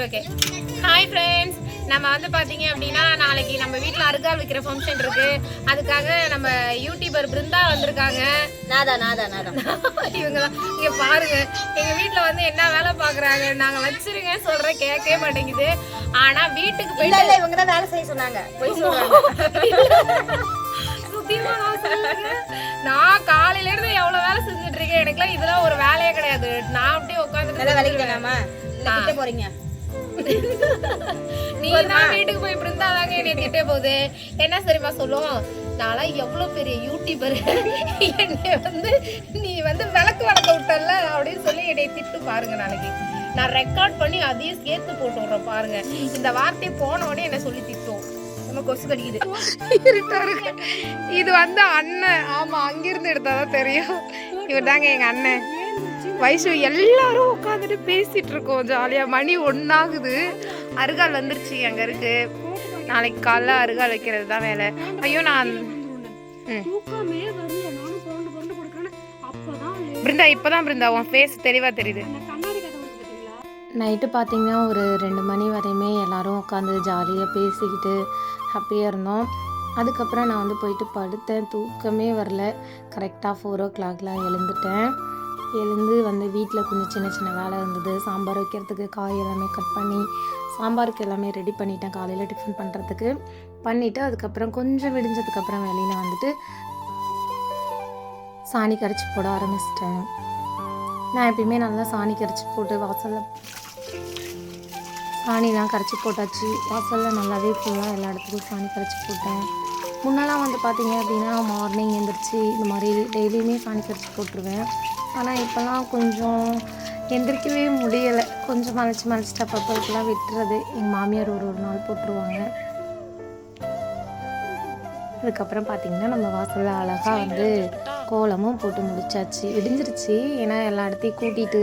சரி okay. Hi friends நம்ம வந்து பார்த்தீங்க அப்படின்னா நாளைக்கு நம்ம வீட்டில் அருகால் வைக்கிற ஃபங்க்ஷன் இருக்கு. அதுக்காக நம்ம யூடியூபர் பிருந்தா வந்திருக்காங்க. நாதா நாதா நாதா. இவங்க தான் இங்கே பாருங்க. எங்கள் வீட்டில் வந்து என்ன வேலை பார்க்குறாங்க நாங்கள் வச்சிருங்க சொல்கிறேன் கேட்கவே மாட்டேங்குது. ஆனால் வீட்டுக்கு போயிட்டு இவங்க தான் வேலை செய்ய சொன்னாங்க. நான் காலையில இருந்து எவ்வளவு வேலை செஞ்சுட்டு இருக்கேன். எனக்குலாம் இதெல்லாம் ஒரு வேலையே கிடையாது. நான் அப்படியே உட்காந்துட்டு வேலைக்கு போறீங்க? நீ தான் வீட்டுக்கு போய் இப்படி இருந்தாதாங்க என்னை திட்டே போகுது? என்ன சரிம்மா சொல்லும் நான்லாம் எவ்வளவு பெரிய யூடியூபர் என்னை வந்து நீ வந்து விளக்கு வளர்க்க விட்டல அப்படின்னு சொல்லி என்னை திட்டு பாருங்க நாளைக்கு. நான் ரெக்கார்ட் பண்ணி அதையும் சேர்த்து போட்டு விடுறேன் பாருங்க. இந்த வார்த்தையை போன உடனே என்ன சொல்லி திட்டும் நம்ம கொசு கடிக்குது. இது வந்து அண்ணன். ஆமா அங்கிருந்து எடுத்தாதான் தெரியும். இவர் தாங்க எங்க அண்ணன். வயசு எல்லாரும் உட்காந்துட்டு பேசிட்டு இருக்கோம் ஜாலியா. மணி ஒன்னாகுது அருகால் வந்துருச்சு அங்க இருக்கு. நாளைக்கு காலைல அருகால் வைக்கிறது தான் வேலை. ஐயோ நான் பிருந்தா இப்பதான் பிருந்தா உன் ஃபேஸ் தெளிவா தெரியுது. நைட்டு பார்த்தீங்கன்னா ஒரு ரெண்டு மணி வரையுமே எல்லாரும் உட்காந்து ஜாலியாக பேசிக்கிட்டு ஹாப்பியாக இருந்தோம். அதுக்கப்புறம் நான் வந்து போயிட்டு படுத்தேன். தூக்கமே வரல. கரெக்டாக ஃபோர் ஓ கிளாக்லாம் எழுந்துட்டேன். எழுந்து வந்து வீட்டில் கொஞ்சம் சின்ன சின்ன வேலை இருந்தது. சாம்பார் வைக்கிறதுக்கு காய் எல்லாமே கட் பண்ணி சாம்பாருக்கு எல்லாமே ரெடி பண்ணிட்டேன் காலையில் டிஃபன் பண்ணுறதுக்கு பண்ணிவிட்டு அதுக்கப்புறம் கொஞ்சம் விடிஞ்சதுக்கப்புறம் வெளியில் வந்துட்டு சாணி கரைச்சி போட ஆரம்பிச்சிட்டேன். நான் எப்பயுமே நல்லா சாணி கரைச்சி போட்டு வாசலில் சாணிலாம் கரைச்சி போட்டாச்சு. வாசலில் நல்லாவே ஃபுல்லாக எல்லா இடத்துக்கும் சாணி கரைச்சி போட்டேன். முன்னெல்லாம் வந்து பார்த்தீங்க அப்படின்னா மார்னிங் எழுந்திரிச்சு இந்த மாதிரி டெய்லியுமே சாணி கரைச்சி போட்டுருவேன். ஆனால் இப்போல்லாம் கொஞ்சம் எந்திரிக்கவே முடியலை. கொஞ்சம் மலைச்சி மலைச்சிட்டு அப்பப்போக்கெல்லாம் விட்டுறது. எங்கள் மாமியார் ஒரு ஒரு நாள் போட்டுருவாங்க. அதுக்கப்புறம் பார்த்திங்கன்னா நம்ம வாசலில் அழகாக வந்து கோலமும் போட்டு முடிச்சாச்சு. விடிஞ்சிருச்சு ஏன்னா எல்லா இடத்தையும் கூட்டிகிட்டு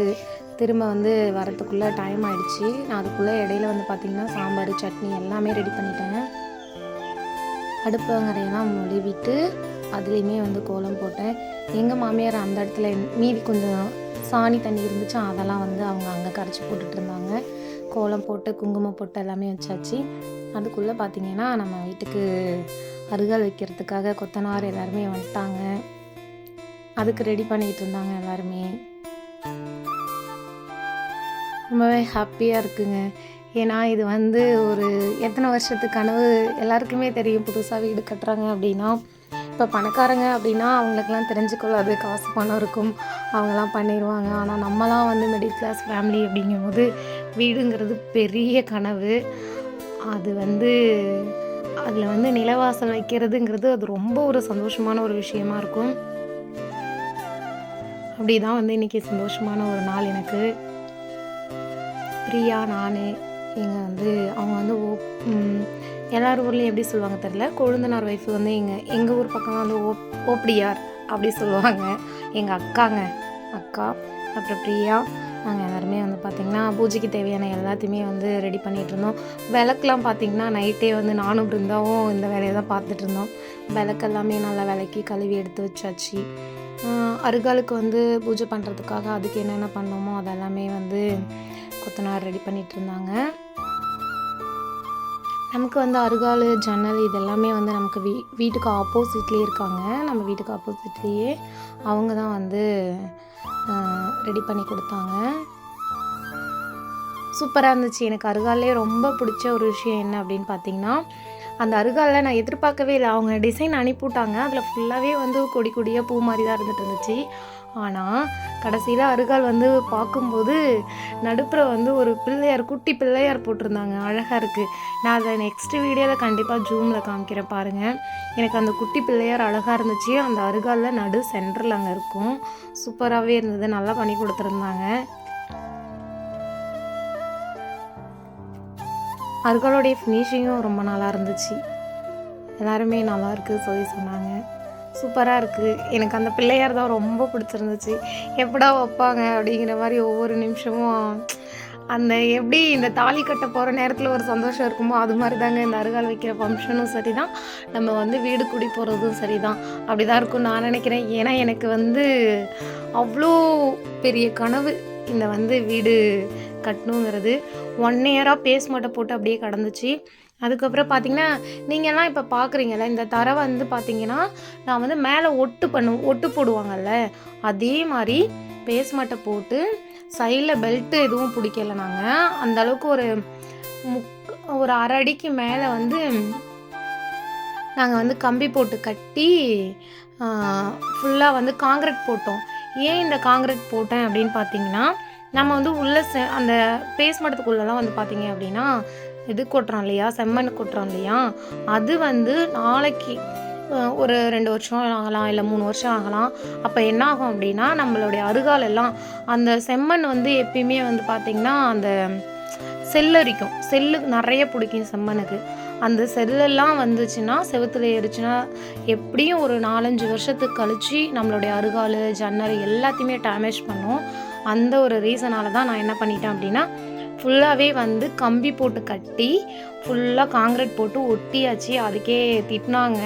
திரும்ப வந்து வரத்துக்குள்ளே டைம் ஆகிடுச்சு நான் அதுக்குள்ளே இடையில வந்து பார்த்திங்கன்னா சாம்பார் சட்னி எல்லாமே ரெடி பண்ணிட்டேன். அடுப்பு அடுப்பங்கரையெல்லாம் மொழிவிட்டு அதுலேயுமே வந்து கோலம் போட்டேன். எங்கள் மாமியார் அந்த இடத்துல மீதி கொஞ்சம் சாணி தண்ணி இருந்துச்சு அதெல்லாம் வந்து அவங்க அங்கே கரைச்சி போட்டுட்டு இருந்தாங்க. கோலம் போட்டு குங்குமம் போட்டு எல்லாமே வச்சாச்சு. அதுக்குள்ளே பார்த்தீங்கன்னா நம்ம வீட்டுக்கு அருகால் வைக்கிறதுக்காக கொத்தனார் எல்லாருமே வந்துட்டாங்க. அதுக்கு ரெடி பண்ணிக்கிட்டு இருந்தாங்க எல்லாருமே. ரொம்பவே ஹாப்பியாக இருக்குங்க. ஏன்னா இது வந்து ஒரு எத்தனை வருஷத்து கனவு? எல்லாருக்குமே தெரியும். புதுசாக வீடு கட்டுறாங்க அப்படின்னா. இப்போ பணக்காரங்க அப்படின்னா அவங்களுக்குலாம் தெரிஞ்சுக்கொள்ளாது காசு பணம் இருக்கும் அவங்கெல்லாம் பண்ணிடுவாங்க ஆனால் நம்மலாம் வந்து மிடில் கிளாஸ் ஃபேமிலி அப்படிங்கும்போது வீடுங்கிறது பெரிய கனவு. அது வந்து அதில் வந்து நிலவாசல் வைக்கிறதுங்கிறது அது ரொம்ப ஒரு சந்தோஷமான ஒரு விஷயமா இருக்கும். அப்படி தான் வந்து இன்றைக்கி சந்தோஷமான ஒரு நாள் எனக்கு. பிரியா நான் எங்கள் வந்து அவங்க வந்து ஓ எல்லார் ஊர்லேயும் எப்படி சொல்லுவாங்க தெரில கொழுந்தனார் ஒய்ஃப் வந்து எங்கள் எங்கள் ஊர் பக்கம் வந்து ஓ ஓப்படியார் அப்படி சொல்லுவாங்க. எங்கள் அக்காங்க அக்கா அப்புறம் பிரியா நாங்கள் எல்லாருமே வந்து பார்த்திங்கன்னா பூஜைக்கு தேவையான எல்லாத்தையுமே வந்து ரெடி பண்ணிகிட்டு இருந்தோம். விளக்குலாம் பார்த்திங்கன்னா நைட்டே வந்து நானும் பிருந்தாவும் இந்த வேலையை தான் பார்த்துட்டு இருந்தோம். விளக்கு எல்லாமே நல்லா விளக்கி கழுவி எடுத்து வச்சாச்சு. அருகாலுக்கு வந்து பூஜை பண்ணுறதுக்காக அதுக்கு என்னென்ன பண்ணோமோ அதெல்லாமே வந்து கொத்தனார் ரெடி பண்ணிகிட்டு இருந்தாங்க. நமக்கு வந்து அருகால் ஜன்னல் இதெல்லாமே வந்து நமக்கு வீ வீட்டுக்கு ஆப்போசிட்லேயே இருக்காங்க. நம்ம வீட்டுக்கு ஆப்போசிட்லேயே அவங்க தான் வந்து ரெடி பண்ணி கொடுத்தாங்க. சூப்பராக இருந்துச்சு. எனக்கு அருகாலே ரொம்ப பிடிச்ச ஒரு விஷயம் என்ன அப்படின்னு பார்த்தீங்கன்னா அந்த அருகாலில் நான் எதிர்பார்க்கவே இல்லை. அவங்க டிசைன் அனுப்பிவிட்டாங்க அதில் ஃபுல்லாகவே வந்து கொடி கொடியாக பூ மாதிரி தான் இருந்துட்டு இருந்துச்சு. ஆனால் கடைசியில் அருகால் வந்து பார்க்கும்போது நடுப்புற வந்து ஒரு பிள்ளையார் குட்டி பிள்ளையார் போட்டிருந்தாங்க. அழகாக இருக்குது நான் அதை நெக்ஸ்ட் வீடியோவில் கண்டிப்பாக ஜூமில் காமிக்கிறேன் பாருங்கள் எனக்கு அந்த குட்டி பிள்ளையார் அழகாக இருந்துச்சு. அந்த அருகாலில் நடு சென்டரில் அங்கே இருக்கும். சூப்பராகவே இருந்தது. நல்லா பண்ணி கொடுத்துருந்தாங்க. அருகாலோடைய ஃபினிஷிங்கும் ரொம்ப நல்லா இருந்துச்சு. எல்லாருமே நல்லா இருக்குது சொல்லி சொன்னாங்க. சூப்பராக இருக்குது எனக்கு அந்த பிள்ளையார் தான் ரொம்ப பிடிச்சிருந்துச்சு. எப்படா வைப்பாங்க அப்படிங்கிற மாதிரி ஒவ்வொரு நிமிஷமும் அந்த எப்படி இந்த தாலி கட்ட போகிற நேரத்தில் ஒரு சந்தோஷம் இருக்குமோ அது மாதிரி தாங்க இந்த அருகால் வைக்கிற ஃபங்க்ஷனும் சரி தான் நம்ம வந்து வீடு குடி போகிறதும் சரி தான் அப்படி தான் இருக்கும் நான் நினைக்கிறேன். ஏன்னா எனக்கு வந்து அவ்வளோ பெரிய கனவு இந்த வந்து வீடு கட்டணுங்கிறது. ஒன் இயராக பேஸ் மட்டும் போட்டு அப்படியே கடந்துச்சு. அதுக்கப்புறம் பார்த்தீங்கன்னா நீங்கள்லாம் இப்போ பார்க்குறீங்கல்ல இந்த தரை வந்து பார்த்தீங்கன்னா நான் வந்து மேலே ஒட்டு பண்ணு ஒட்டு போடுவாங்கல்ல அதே மாதிரி பேஸ் மட்டை போட்டு சைடில் பெல்ட்டு எதுவும் பிடிக்கல நாங்கள் அந்த அளவுக்கு ஒரு முக் ஒரு அரை அடிக்கு மேலே வந்து நாங்கள் வந்து கம்பி போட்டு கட்டி ஃபுல்லாக வந்து காங்கிரீட் போட்டோம். ஏன் இந்த காங்கிரீட் போட்டேன் அப்படின்னு பார்த்தீங்கன்னா நம்ம வந்து உள்ள அந்த பேஸ் மட்டத்துக்குள்ளெல்லாம் வந்து பார்த்தீங்க அப்படின்னா இது கொட்டுறோம் இல்லையா? செம்மண் கொட்டுறோம் இல்லையா? அது வந்து நாளைக்கு ஒரு ரெண்டு வருஷம் ஆகலாம் இல்லை மூணு வருஷம் ஆகலாம். அப்போ என்ன ஆகும் அப்படின்னா நம்மளுடைய அருகால் எல்லாம் அந்த செம்மண் வந்து எப்பயுமே வந்து பார்த்திங்கன்னா அந்த செல்லரிக்கும். செல்லு நிறைய பிடிக்கும் செம்மண்ணுக்கு. அந்த செல்லெல்லாம் வந்துச்சுன்னா செவுத்துல ஏறிச்சுன்னா எப்படியும் ஒரு நாலஞ்சு வருஷத்துக்கு கழிச்சு நம்மளுடைய அருகால் ஜன்னல் எல்லாத்தையுமே டேமேஜ் பண்ணும். அந்த ஒரு ரீசனால தான் நான் என்ன பண்ணிட்டேன் அப்படின்னா ஃபுல்லாகவே வந்து கம்பி போட்டு கட்டி ஃபுல்லாக காங்கிரீட் போட்டு ஒட்டியாச்சு. அதுக்கே திட்டினாங்க.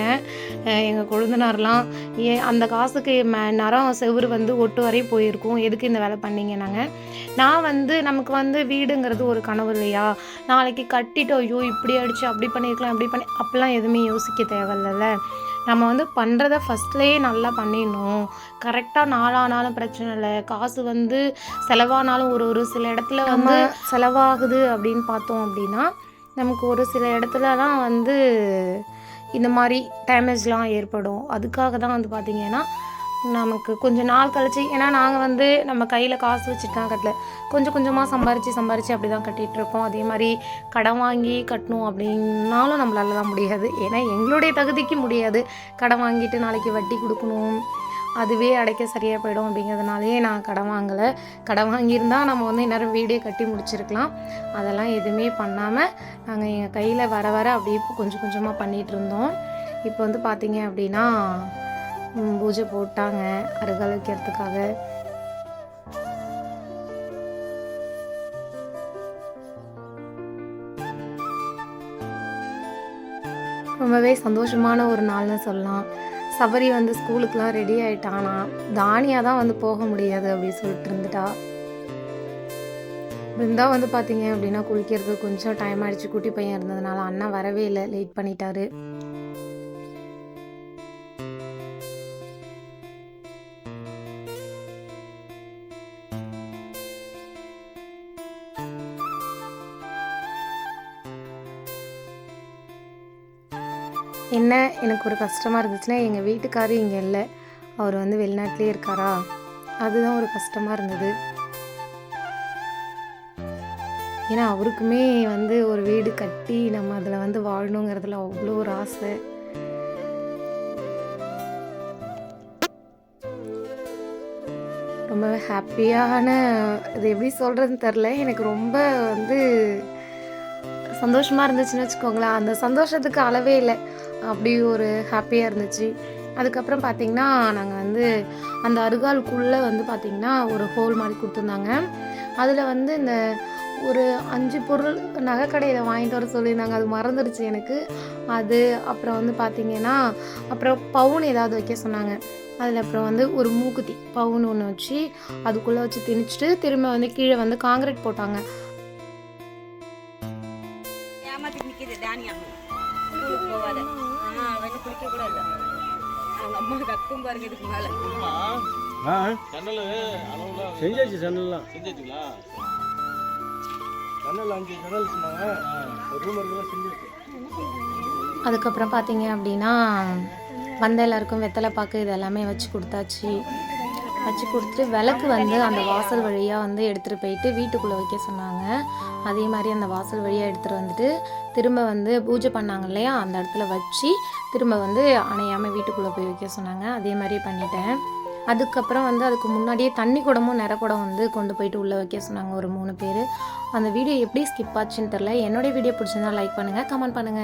எங்கள் கொழுந்தனார்லாம். ஏ அந்த காசுக்கு மே நேரம் செவுரு வந்து ஒட்டு வரையும் போயிருக்கும். எதுக்கு இந்த வேலை பண்ணீங்க நாங்கள் நான் வந்து நமக்கு வந்து வீடுங்கிறது ஒரு கனவு இல்லையா? நாளைக்கு கட்டிட்டோம் ஐயோ இப்படி அடிச்சு அப்படி பண்ணியிருக்கலாம் அப்படி பண்ணி அப்படிலாம் எதுவுமே யோசிக்க தேவையில்ல நம்ம வந்து பண்ணுறத ஃபஸ்ட்லேயே நல்லா பண்ணிடணும். கரெக்டாக நாளானாலும் பிரச்சனை இல்லை. காசு வந்து செலவானாலும் ஒரு ஒரு சில இடத்துல வந்து செலவாகுது அப்படின்னு பார்த்தோம் அப்படின்னா நமக்கு ஒரு சில இடத்துலலாம் வந்து இந்த மாதிரி டேமேஜ்லாம் ஏற்படும். அதுக்காக தான் வந்து பார்த்திங்கன்னா நமக்கு கொஞ்சம் நாள் கழிச்சு ஏன்னா நாங்கள் வந்து நம்ம கையில் காசு வச்சுட்டு தான் கட்டல. கொஞ்சம் கொஞ்சமாக சம்பாரித்து சம்பாரித்து அப்படி தான் கட்டிகிட்ருக்கோம் அதே மாதிரி கடன் வாங்கி கட்டணும் அப்படின்னாலும் நம்மளால தான் முடியாது. ஏன்னா எங்களுடைய தகுதிக்கு முடியாது. கடன் வாங்கிட்டு நாளைக்கு வட்டி கொடுக்கணும். அதுவே அடைக்க சரியாக போயிடும் அப்படிங்கிறதுனாலே நான் கடன் வாங்கலை. கடன் வாங்கியிருந்தால் நம்ம வந்து இந்நேரம் வீடே கட்டி முடிச்சிருக்கலாம். அதெல்லாம் எதுவுமே பண்ணாமல் நாங்கள் எங்கள் கையில் வர வர அப்படியே கொஞ்சம் கொஞ்சமாக பண்ணிகிட்டு இருந்தோம். இப்போ வந்து பார்த்தீங்க அப்படின்னா பூஜை போட்டாங்க. அருகால் வைக்கிறதுக்காக. ரொம்பவே சந்தோஷமான ஒரு நாள்னு சொல்லலாம். சபரி வந்து ஸ்கூலுக்குலாம் ரெடி ஆயிட்டானா? தானியா தான் வந்து போக முடியாது அப்படின்னு சொல்லிட்டு இருந்துட்டா. பிருந்தா வந்து பார்த்தீங்க அப்படின்னா குளிக்கிறது கொஞ்சம் டைம் ஆயிடுச்சு. குட்டி பையன் இருந்ததுனால அண்ணா வரவே இல்லை. லேட் பண்ணிட்டாரு. என்ன? எனக்கு ஒரு கஷ்டமாக இருந்துச்சுன்னா எங்கள் வீட்டுக்காரு இங்கே இல்லை. அவர் வந்து வெளிநாட்டிலே இருக்காரா? அதுதான் ஒரு கஷ்டமாக இருந்தது. ஏன்னா அவருக்குமே வந்து ஒரு வீடு கட்டி நம்ம அதில் வந்து வாழணுங்கிறதுல அவ்வளோ ஒரு ஆசை. ரொம்ப ஹாப்பியான இது எப்படி சொல்கிறதுன்னு தெரில எனக்கு ரொம்ப வந்து சந்தோஷமாக இருந்துச்சுன்னு வச்சுக்கோங்களேன். அந்த சந்தோஷத்துக்கு அளவே இல்லை. அப்படி ஒரு ஹாப்பியாக இருந்துச்சு. அதுக்கப்புறம் பார்த்திங்கன்னா நாங்கள் வந்து அந்த அருகாலுக்குள்ளே வந்து பார்த்திங்கன்னா ஒரு ஹோல் மாதிரி கொடுத்துருந்தாங்க. அதில் வந்து இந்த ஒரு அஞ்சு பொருள் நகைக்கடையில் வாங்கிட்டு வர சொல்லியிருந்தாங்க. அது மறந்துடுச்சு எனக்கு. அது அப்புறம் வந்து பார்த்திங்கன்னா அப்புறம் பவுன் ஏதாவது வைக்க சொன்னாங்க. அதில் அப்புறம் வந்து ஒரு மூக்குத்தி பவுன் ஒன்று வச்சு அதுக்குள்ளே வச்சு திணிச்சிட்டு திரும்ப வந்து கீழே வந்து காங்கிரீட் போட்டாங்க. அவன் குளிக்க கூட இல்லை அவங்க அம்மா கக்கும் பாருங்க இதுக்கு மேல. ஆ? ஜன்னல் அளவுல செஞ்சாச்சு ஜன்னல்லாம். செஞ்சிட்டீங்களா ஜன்னல் அஞ்சு ஜன்னல் சொன்னாங்க ஒரு ரூம் இருக்கலாம் செஞ்சாச்சு. அதுக்கப்புறம் பார்த்தீங்க அப்படின்னா வந்த எல்லாருக்கும் வெத்தலை பாக்கு இது எல்லாமே வச்சு கொடுத்தாச்சு. வச்சு கொடுத்துட்டு விளக்கு வந்து அந்த வாசல் வழியாக வந்து எடுத்துகிட்டு போயிட்டு வீட்டுக்குள்ளே வைக்க சொன்னாங்க. அதே மாதிரி அந்த வாசல் வழியாக எடுத்துகிட்டு வந்துட்டு திரும்ப வந்து பூஜை பண்ணாங்க இல்லையா? அந்த இடத்துல வச்சு திரும்ப வந்து அணையாமல் வீட்டுக்குள்ளே போய் வைக்க சொன்னாங்க. அதே மாதிரி பண்ணிட்டேன். அதுக்கப்புறம் வந்து அதுக்கு முன்னாடியே தண்ணி குடமும் நிறக்குடம் வந்து கொண்டு போயிட்டு உள்ளே வைக்க சொன்னாங்க ஒரு மூணு பேர். அந்த வீடியோ எப்படி ஸ்கிப் ஆச்சுன்னு தெரில என்னோடய வீடியோ பிடிச்சிருந்தா லைக் பண்ணுங்கள் கமெண்ட் பண்ணுங்கள்